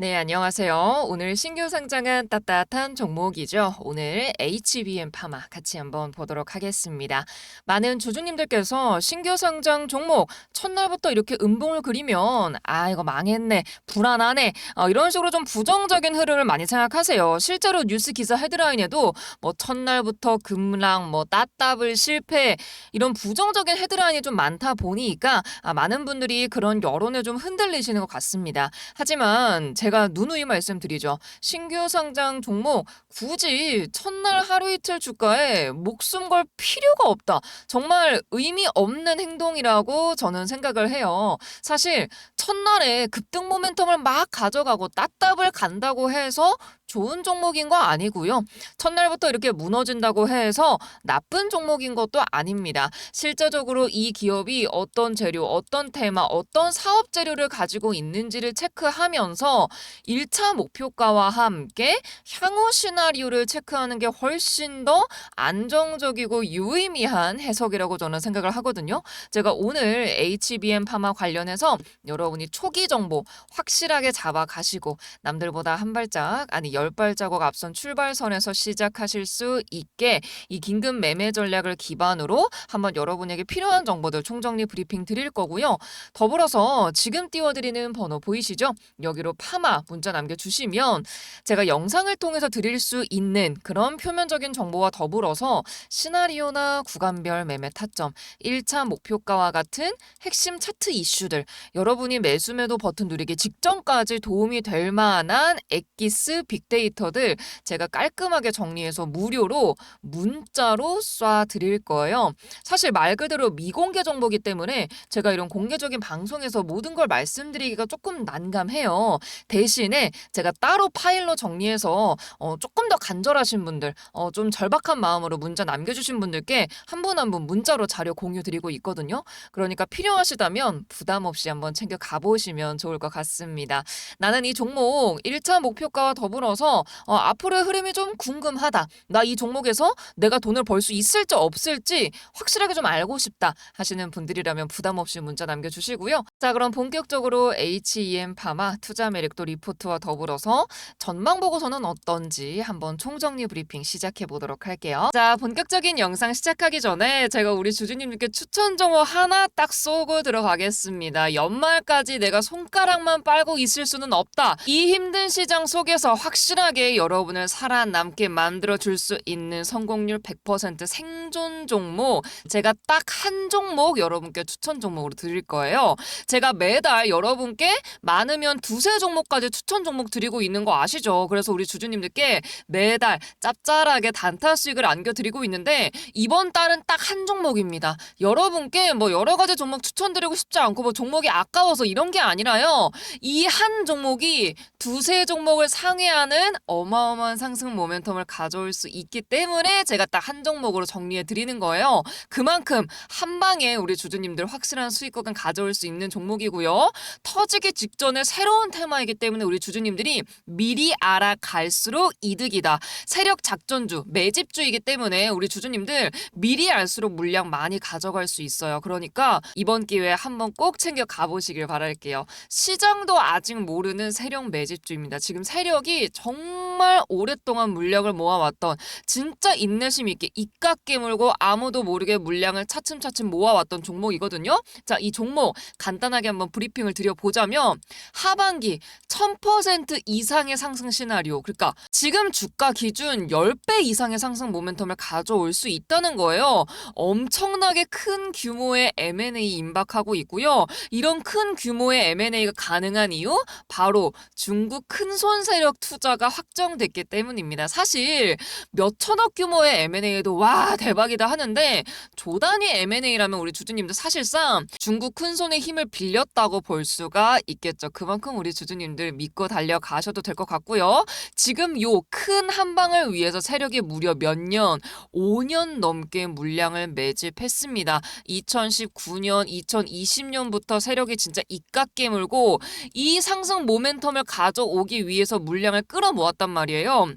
네, 안녕하세요. 오늘 신규 상장한 따뜻한 종목이죠. 오늘 HBM 파마 같이 한번 보도록 하겠습니다. 많은 주주님들께서 신규 상장 종목 첫날부터 이렇게 음봉을 그리면 아, 이거 망했네, 불안하네, 어, 이런 식으로 좀 부정적인 흐름을 많이 생각하세요. 실제로 뉴스 기사 헤드라인에도 뭐 첫날부터 급락, 뭐 따따블 실패 이런 부정적인 헤드라인이 좀 많다 보니까 아, 많은 분들이 그런 여론에 좀 흔들리시는 것 같습니다. 하지만 제가 누누이 말씀드리죠. 신규 상장 종목 굳이 첫날 하루 이틀 주가에 목숨 걸 필요가 없다. 정말 의미 없는 행동이라고 저는 생각을 해요. 사실 첫날에 급등 모멘텀을 막 가져가고 따따블 간다고 해서 좋은 종목인 거 아니고요. 첫날부터 이렇게 무너진다고 해서 나쁜 종목인 것도 아닙니다. 실제적으로 이 기업이 어떤 재료, 어떤 테마, 어떤 사업 재료를 가지고 있는지를 체크하면서 1차 목표가와 함께 향후 시나리오를 체크하는 게 훨씬 더 안정적이고 유의미한 해석이라고 저는 생각을 하거든요. 제가 오늘 HBM 파마 관련해서 여러분이 초기 정보 확실하게 잡아 가시고 남들보다 한 발짝 아니 열 발자국 앞선 출발선에서 시작하실 수 있게 이 긴급 매매 전략을 기반으로 한번 여러분에게 필요한 정보들 총정리 브리핑 드릴 거고요. 더불어서 지금 띄워드리는 번호 보이시죠? 여기로 파마 문자 남겨주시면 제가 영상을 통해서 드릴 수 있는 그런 표면적인 정보와 더불어서 시나리오나 구간별 매매 타점, 1차 목표가와 같은 핵심 차트 이슈들, 여러분이 매수 매도 버튼 누리기 직전까지 도움이 될 만한 엑기스 빅 데이터들 제가 깔끔하게 정리해서 무료로 문자로 쏴 드릴 거예요. 사실 말 그대로 미공개 정보기 때문에 제가 이런 공개적인 방송에서 모든 걸 말씀드리기가 조금 난감해요. 대신에 제가 따로 파일로 정리해서 어, 조금 더 간절하신 분들, 어, 좀 절박한 마음으로 문자 남겨주신 분들께 한 분 한분 문자로 자료 공유 드리고 있거든요. 그러니까 필요하시다면 부담 없이 한번 챙겨 가보시면 좋을 것 같습니다. 나는 이 종목 1차 목표가와 더불어서 어, 앞으로의 흐름이 좀 궁금하다. 나 이 종목에서 내가 돈을 벌 수 있을지 없을지 확실하게 좀 알고 싶다 하시는 분들이라면 부담 없이 문자 남겨주시고요. 자 그럼 본격적으로 HEM 파마 투자 매력도 리포트와 더불어서 전망 보고서는 어떤지 한번 총정리 브리핑 시작해 보도록 할게요. 자 본격적인 영상 시작하기 전에 제가 우리 주주님들께 추천 정보 하나 딱 쏘고 들어가겠습니다. 연말까지 내가 손가락만 빨고 있을 수는 없다. 이 힘든 시장 속에서 확실 하게 여러분을 살아남게 만들어 줄 수 있는 성공률 100% 생존 종목 제가 딱 한 종목 여러분께 추천 종목으로 드릴 거예요. 제가 매달 여러분께 많으면 두세 종목까지 추천 종목 드리고 있는 거 아시죠? 그래서 우리 주주님들께 매달 짭짤하게 단타 수익을 안겨드리고 있는데 이번 달은 딱 한 종목입니다. 여러분께 뭐 여러 가지 종목 추천드리고 싶지 않고 뭐 종목이 아까워서 이런 게 아니라요. 이 한 종목이 두세 종목을 상회하는 어마어마한 상승 모멘텀을 가져올 수 있기 때문에 제가 딱 한 종목으로 정리해 드리는 거예요. 그만큼 한 방에 우리 주주님들 확실한 수익금을 가져올 수 있는 종목이고요. 터지기 직전에 새로운 테마이기 때문에 우리 주주님들이 미리 알아갈수록 이득이다. 세력 작전주, 매집주이기 때문에 우리 주주님들 미리 알수록 물량 많이 가져갈 수 있어요. 그러니까 이번 기회에 한번 꼭 챙겨 가보시길 바랄게요. 시장도 아직 모르는 세력 매집주입니다. 지금 세력이 정말 오랫동안 물량을 모아왔던 진짜 인내심 있게 입각 깨물고 아무도 모르게 물량을 차츰차츰 모아왔던 종목이거든요. 자, 이 종목 간단하게 한번 브리핑을 드려보자면 하반기 1000% 이상의 상승 시나리오. 그러니까 지금 주가 기준 10배 이상의 상승 모멘텀을 가져올 수 있다는 거예요. 엄청나게 큰 규모의 M&A 임박하고 있고요. 이런 큰 규모의 M&A가 가능한 이유 바로 중국 큰손 세력 투자가 확정 됐기 때문입니다. 사실 몇 천억 규모의 M&A도 와 대박이다 하는데 조단위 M&A라면 우리 주주님들 사실상 중국 큰 손의 힘을 빌렸다고 볼 수가 있겠죠. 그만큼 우리 주주님들 믿고 달려가셔도 될 것 같고요. 지금 요 큰 한방을 위해서 세력이 무려 몇 년, 5년 넘게 물량을 매집했습니다. 2019년, 2020년부터 세력이 진짜 입각 깨물고 이 상승 모멘텀을 가져오기 위해서 물량을 끌어모았단 말이에요.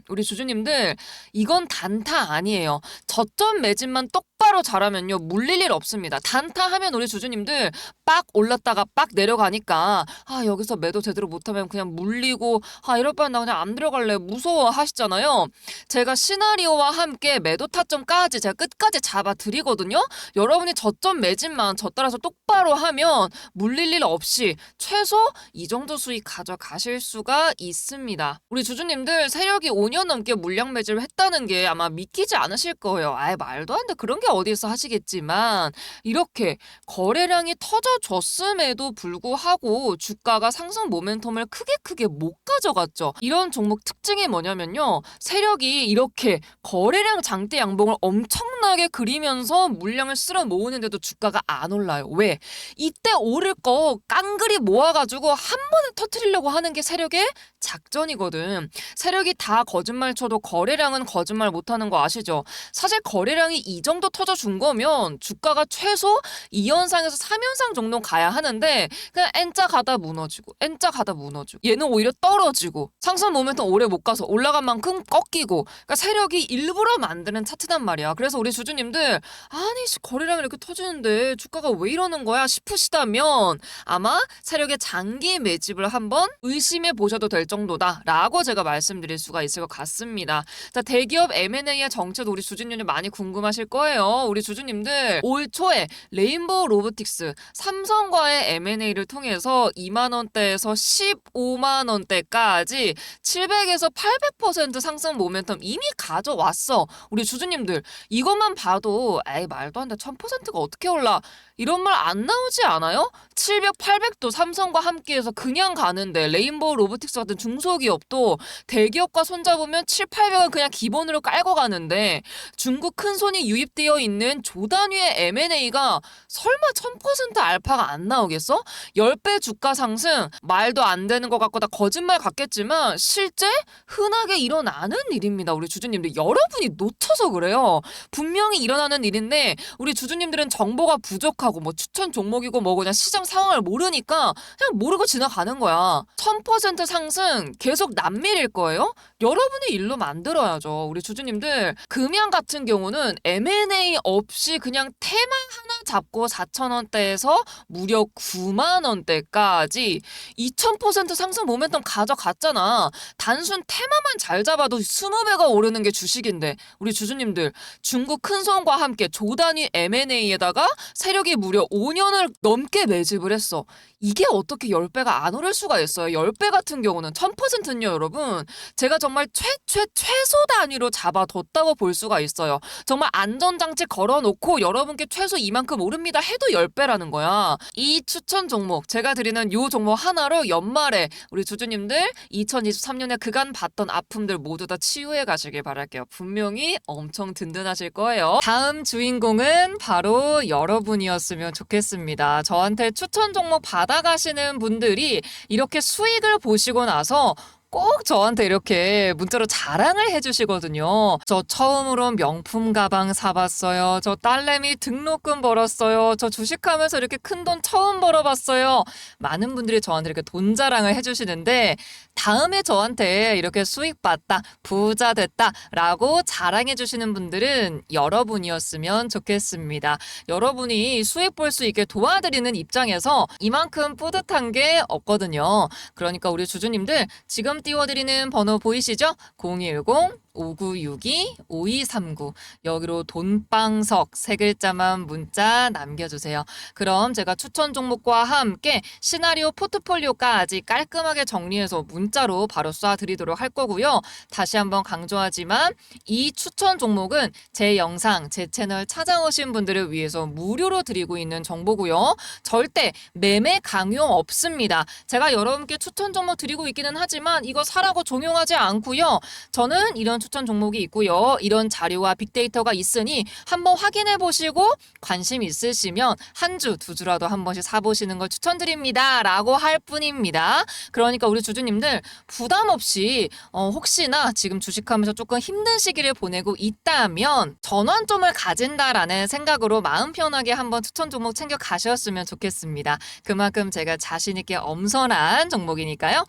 우리 주주님들 이건 단타 아니에요. 저점 매집만 똑 똑바로 잘하면요 물릴 일 없습니다. 단타하면 우리 주주님들 빡 올랐다가 빡 내려가니까 아 여기서 매도 제대로 못하면 그냥 물리고 아 이럴 바엔 나 그냥 안 들어갈래 무서워 하시잖아요. 제가 시나리오와 함께 매도 타점까지 제가 끝까지 잡아 드리거든요. 여러분이 저점 매집만 저 따라서 똑바로 하면 물릴 일 없이 최소 이 정도 수익 가져가실 수가 있습니다. 우리 주주님들 세력이 5년 넘게 물량 매집을 했다는 게 아마 믿기지 않으실 거예요. 아예 말도 안 돼. 그런 게 어디서 하시겠지만 이렇게 거래량이 터져줬음에도 불구하고 주가가 상승 모멘텀을 크게 크게 못 가져갔죠. 이런 종목 특징이 뭐냐면요. 세력이 이렇게 거래량 장대 양봉을 엄청나게 그리면서 물량을 쓸어 모으는데도 주가가 안 올라요. 왜? 이때 오를 거 깡그리 모아가지고 한 번에 터트리려고 하는 게 세력의 작전이거든. 세력이 다 거짓말 쳐도 거래량은 거짓말 못하는 거 아시죠? 사실 거래량이 이 정도 터 져준 거면 주가가 최소 2연상에서 3연상 정도 가야 하는데 그냥 N자 가다 무너지고 N자 가다 무너지고 얘는 오히려 떨어지고 상승 모멘텀 오래 못 가서 올라간 만큼 꺾이고 그러니까 세력이 일부러 만드는 차트단 말이야. 그래서 우리 주주님들 아니 씨, 거래량 이렇게 터지는데 주가가 왜 이러는 거야 싶으시다면 아마 세력의 장기 매집을 한번 의심해 보셔도 될 정도다라고 제가 말씀드릴 수가 있을 것 같습니다. 자 대기업 M&A의 정체도 우리 주주님들 많이 궁금하실 거예요. 우리 주주님들 올 초에 레인보우 로보틱스 삼성과의 M&A를 통해서 2만 원대에서 15만 원대까지 700에서 800% 상승 모멘텀 이미 가져왔어. 우리 주주님들 이것만 봐도 에이 말도 안 돼. 1000%가 어떻게 올라? 이런 말 안 나오지 않아요? 700, 800도 삼성과 함께해서 그냥 가는데 레인보우 로보틱스 같은 중소기업도 대기업과 손잡으면 7, 800은 그냥 기본으로 깔고 가는데 중국 큰 손이 유입되어 있는 조단위의 M&A가 설마 1000% 알파가 안 나오겠어? 10배 주가 상승 말도 안 되는 것 같고 다 거짓말 같겠지만 실제 흔하게 일어나는 일입니다. 우리 주주님들 여러분이 놓쳐서 그래요. 분명히 일어나는 일인데 우리 주주님들은 정보가 부족하고 뭐 추천 종목이고 뭐 그냥 시장 상황을 모르니까 그냥 모르고 지나가는 거야. 1000% 상승 계속 남밀일 거예요? 여러분의 일로 만들어야죠. 우리 주주님들 금양 같은 경우는 M&A 없이 그냥 테마 하나 잡고 4,000원대에서 무려 9만 원대까지 2,000% 상승 모멘텀 가져갔잖아. 단순 테마만 잘 잡아도 20배가 오르는 게 주식인데 우리 주주님들 중국 큰손과 함께 조단위 M&A에다가 세력이 무려 5년을 넘게 매집을 했어. 이게 어떻게 10배가 안 오를 수가 있어요. 10배 같은 경우는 1000%는요, 여러분. 제가 정말 최최 최소 단위로 잡아뒀다고 볼 수가 있어요. 정말 안전장치 걸어놓고 여러분께 최소 이만큼 오릅니다 해도 10배라는 거야. 이 추천 종목, 제가 드리는 요 종목 하나로 연말에 우리 주주님들 2023년에 그간 봤던 아픔들 모두 다 치유해 가시길 바랄게요. 분명히 엄청 든든하실 거예요. 다음 주인공은 바로 여러분이었으면 좋겠습니다. 저한테 추천 종목 받아 가시는 분들이 이렇게 수익을 보시고 나서 꼭 저한테 이렇게 문자로 자랑을 해주시거든요. 저 처음으로 명품 가방 사봤어요. 저 딸내미 등록금 벌었어요. 저 주식하면서 이렇게 큰 돈 처음 벌어봤어요. 많은 분들이 저한테 이렇게 돈 자랑을 해주시는데 다음에 저한테 이렇게 수익 봤다, 부자 됐다 라고 자랑해 주시는 분들은 여러분이었으면 좋겠습니다. 여러분이 수익 볼 수 있게 도와드리는 입장에서 이만큼 뿌듯한 게 없거든요. 그러니까 우리 주주님들 지금 띄워드리는 번호 보이시죠? 010 5962-5239 여기로 돈방석 세 글자만 문자 남겨주세요. 그럼 제가 추천 종목과 함께 시나리오 포트폴리오까지 깔끔하게 정리해서 문자로 바로 쏴드리도록 할 거고요. 다시 한번 강조하지만 이 추천 종목은 제 영상, 제 채널 찾아오신 분들을 위해서 무료로 드리고 있는 정보고요. 절대 매매 강요 없습니다. 제가 여러분께 추천 종목 드리고 있기는 하지만 이거 사라고 종용하지 않고요. 저는 이런 추천 종목이 있고요. 이런 자료와 빅데이터가 있으니 한번 확인해 보시고 관심 있으시면 한 주, 두 주라도 한 번씩 사보시는 걸 추천드립니다. 라고 할 뿐입니다. 그러니까 우리 주주님들 부담 없이 어, 혹시나 지금 주식하면서 조금 힘든 시기를 보내고 있다면 전환점을 가진다라는 생각으로 마음 편하게 한번 추천 종목 챙겨 가셨으면 좋겠습니다. 그만큼 제가 자신있게 엄선한 종목이니까요.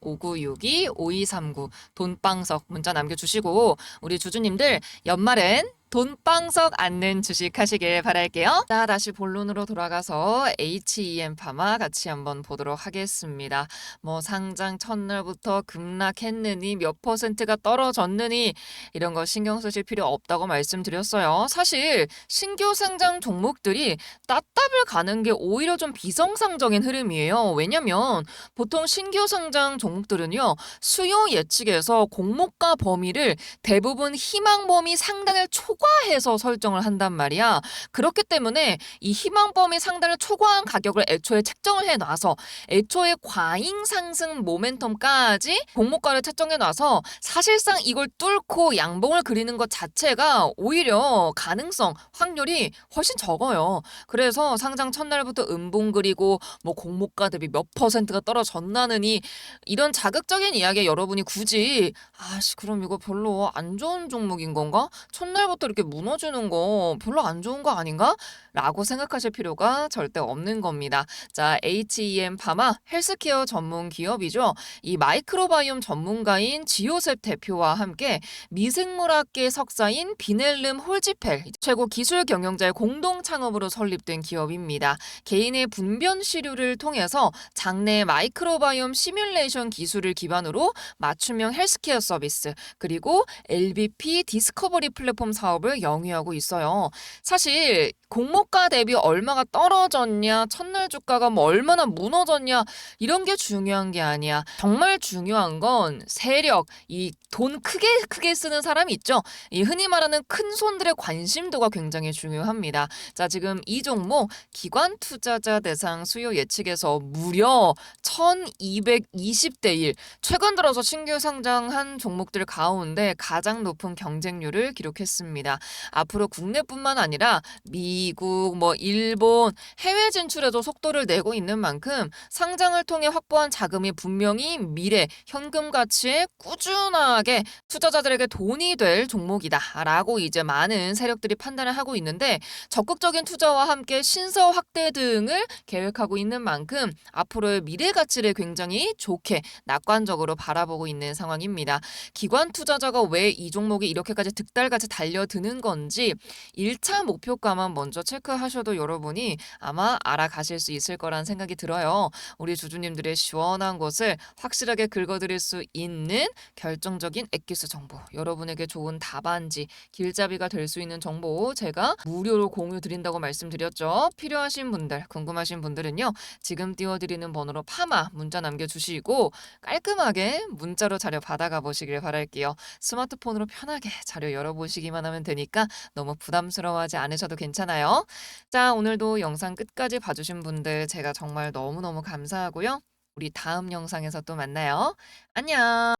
010-5962-5239 돈방석 문자 남겨주시고 우리 주주님들 연말엔 돈방석 않는 주식 하시길 바랄게요. 자, 다시 본론으로 돌아가서 HEM 파마 같이 한번 보도록 하겠습니다. 뭐 상장 첫날부터 급락했느니 몇 퍼센트가 떨어졌느니 이런 거 신경 쓰실 필요 없다고 말씀드렸어요. 사실 신규 상장 종목들이 따답을 가는 게 오히려 좀 비정상적인 흐름이에요. 왜냐면 보통 신규 상장 종목들은요. 수요 예측에서 공모가 범위를 대부분 희망 범위 상단을 초 과해서 설정을 한단 말이야. 그렇기 때문에 이 희망 범위 상단을 초과한 가격을 애초에 책정을 해 놔서 애초에 과잉 상승 모멘텀까지 공모가를 책정해 놔서 사실상 이걸 뚫고 양봉을 그리는 것 자체가 오히려 가능성, 확률이 훨씬 적어요. 그래서 상장 첫날부터 음봉 그리고 뭐 공모가 대비 몇 퍼센트가 떨어졌나느니 이런 자극적인 이야기에 여러분이 굳이 아씨 그럼 이거 별로 안 좋은 종목인 건가? 첫날부터 이렇게 무너지는 거 별로 안 좋은 거 아닌가? 라고 생각하실 필요가 절대 없는 겁니다. 자, HEM 파마 헬스케어 전문 기업이죠. 이 마이크로바이옴 전문가인 지오셉 대표와 함께 미생물학계 석사인 비넬름 홀지펠 최고 기술 경영자의 공동 창업으로 설립된 기업입니다. 개인의 분변 시류를 통해서 장내 마이크로바이옴 시뮬레이션 기술을 기반으로 맞춤형 헬스케어 서비스 그리고 LBP 디스커버리 플랫폼 사업 을 영위하고 있어요. 사실 공모가 대비 얼마가 떨어졌냐, 첫날 주가가 뭐 얼마나 무너졌냐 이런 게 중요한 게 아니야. 정말 중요한 건 세력, 이 돈 크게 크게 쓰는 사람이 있죠. 이 흔히 말하는 큰 손들의 관심도가 굉장히 중요합니다. 자, 지금 이 종목 기관 투자자 대상 수요 예측에서 무려 1220대 1. 최근 들어서 신규 상장한 종목들 가운데 가장 높은 경쟁률을 기록했습니다. 앞으로 국내뿐만 아니라 미국, 뭐 일본, 해외 진출에도 속도를 내고 있는 만큼 상장을 통해 확보한 자금이 분명히 미래 현금 가치에 꾸준하게 투자자들에게 돈이 될 종목이다라고 이제 많은 세력들이 판단을 하고 있는데 적극적인 투자와 함께 신서 확대 등을 계획하고 있는 만큼 앞으로의 미래 가치를 굉장히 좋게 낙관적으로 바라보고 있는 상황입니다. 기관 투자자가 왜 이 종목이 이렇게까지 득달같이 달려드 는 건지 1차 목표가만 먼저 체크하셔도 여러분이 아마 알아가실 수 있을 거란 생각이 들어요. 우리 주주님들의 시원한 곳을 확실하게 긁어드릴 수 있는 결정적인 엑기스 정보, 여러분에게 좋은 답안지, 길잡이가 될 수 있는 정보 제가 무료로 공유 드린다고 말씀드렸죠. 필요하신 분들, 궁금하신 분들은요. 지금 띄워드리는 번호로 파마 문자 남겨주시고 깔끔하게 문자로 자료 받아가 보시길 바랄게요. 스마트폰으로 편하게 자료 열어보시기만 하면 되니까 너무 부담스러워하지 않으셔도 괜찮아요. 자, 오늘도 영상 끝까지 봐주신 분들 제가 정말 너무너무 감사하고요. 우리 다음 영상에서 또 만나요. 안녕!